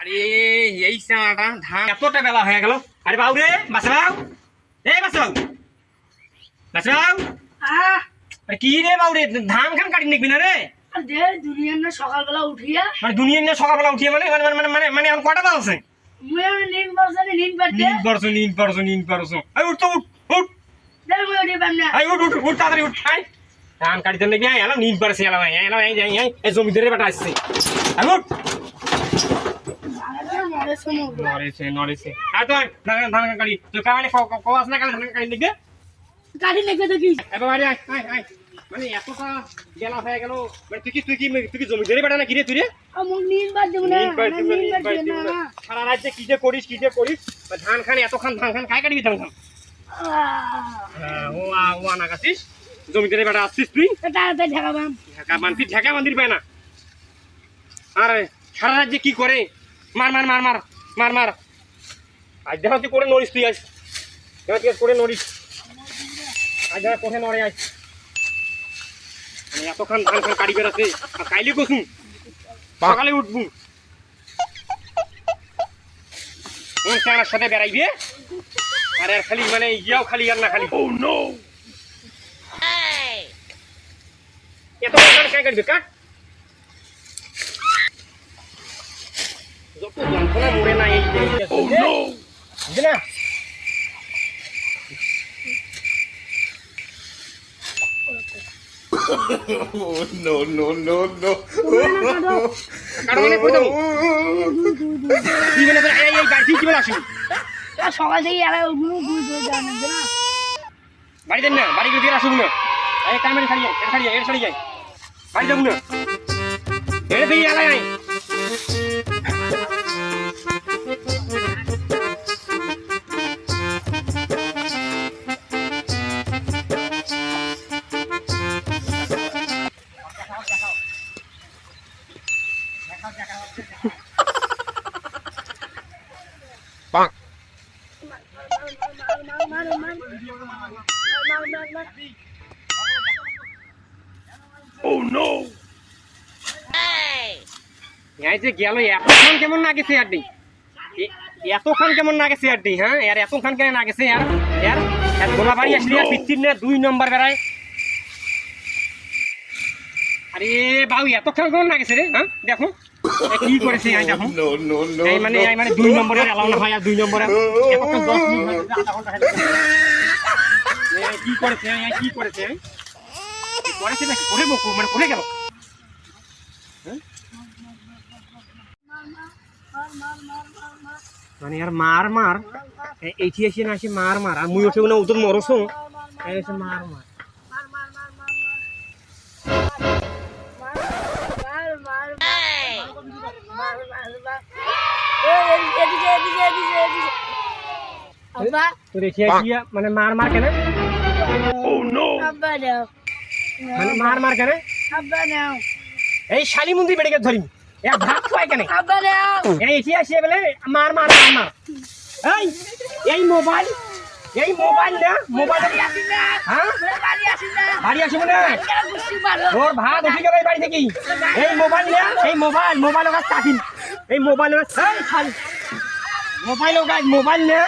আরে এই চাটা ধান। এতটা বেলা হয়ে গেল। আরে বাবু রে বাসরাও এই বাসরাও বাসরাও আরে কি রে বাবু রে ধান খান কাটি নিবি না রে? দুনিয়ার না সকালবেলা উঠিয়া। মানে দুনিয়া নিয়ে সকালবেলা উঠিয়ে মানে মানে মানে মানে মানে এখন কটা বাজছে? নিন বসে নিন পারছ নিন পারছ? নিন পারছ এই উঠ তো উঠ না। তাড়াতাড়ি উঠ। আই। ধান কাটিতে আই এলাম নিন পারছে এলাম আই এলাম এই বেটা আসছে। আই উঠ। তো ধান তো কামানে না কালে ধান লিখবে? এবার আয় আয় আয়। মানে এতটা গেলা হয়ে গেল। মানে তুই কি তুই তুই বেটা না তুই রে? না না, না। না। সারা রাজ্যে যে করিস কি যে করিস। ধান খান এত খান ধান খান কাটবি ধান খান? হ্যাঁ, ও ও জমিদারি বেটা আসছিস তুই? ঢাকা বান্তি ঢাকা বান্দির পায় না আর সারা রাজ্যে কি করে? মার মার মার মার মার মার। আজ দেখা তুই করে নড়িস তুই আজ? দেখা তুই করে নড়িস? আজ দেখা কোথায় নড়ে আজ? এতক্ষণ ধান খান কাটি বেড়াচ্ছে আর কাইলে কসুম সকালে উঠবু। চানার সাথে বেড়াইবে আর আর খালি মানে ইয়াও খালি আর না খালি। ও নো এত ধান খাই কাটবে কাট যত না Oh মানে মানে সকাল থেকে বাড়ি না বাড়ি গিয়ে আসুন না কামের ছাড়িয়ে এটা ছাড়িয়ে এটা ছাড়িয়ে বাড়ি যাব না এটা দিয়ে এলাই আই এই যে গেল এতক্ষণ কেমন না গেছে আর নেই? এতক্ষণ কেমন না গেছে আর নেই হ্যাঁ? আর এতক্ষণ কেন না গেছে আর আর আর গোলা বাড়ি আসলি আর পিচ্ছির না দুই নম্বর বেড়ায়। আরে বাবু এতক্ষণ কেমন না গেছে রে হ্যাঁ? দেখো। কি করেছে এই দেখো! এই মানে এই মানে দুই নম্বরের এলাও না হয় আর দুই নম্বরে এতক্ষণ দশ মিনিট আধা ঘণ্টা হয়ে কি করেছে কি করেছে করেছে নাকি? করে বকু মানে করে গেল। মানে আর মার মার এ- এইটি এসে না আসে মার মার। আর মুই ওঠে না মরছো এসে মার মার। মানে মার মার কেন? মানে মার মার কেন? এই শালি মন্দির বেড়ে গেছে ধরিম। এ ভাত খায় কেন? বলে মার মার মার মার এই এই মোবাইল এই মোবাইল না মোবাইল হ্যাঁ বাড়ি আসি না? বাড়ি তোর ভাত উঠে গেল এই বাড়ি থেকে। এই মোবাইল না এই মোবাইল মোবাইল ওখানে কাটিন এই মোবাইল শালি মোবাইল ওখানে মোবাইল না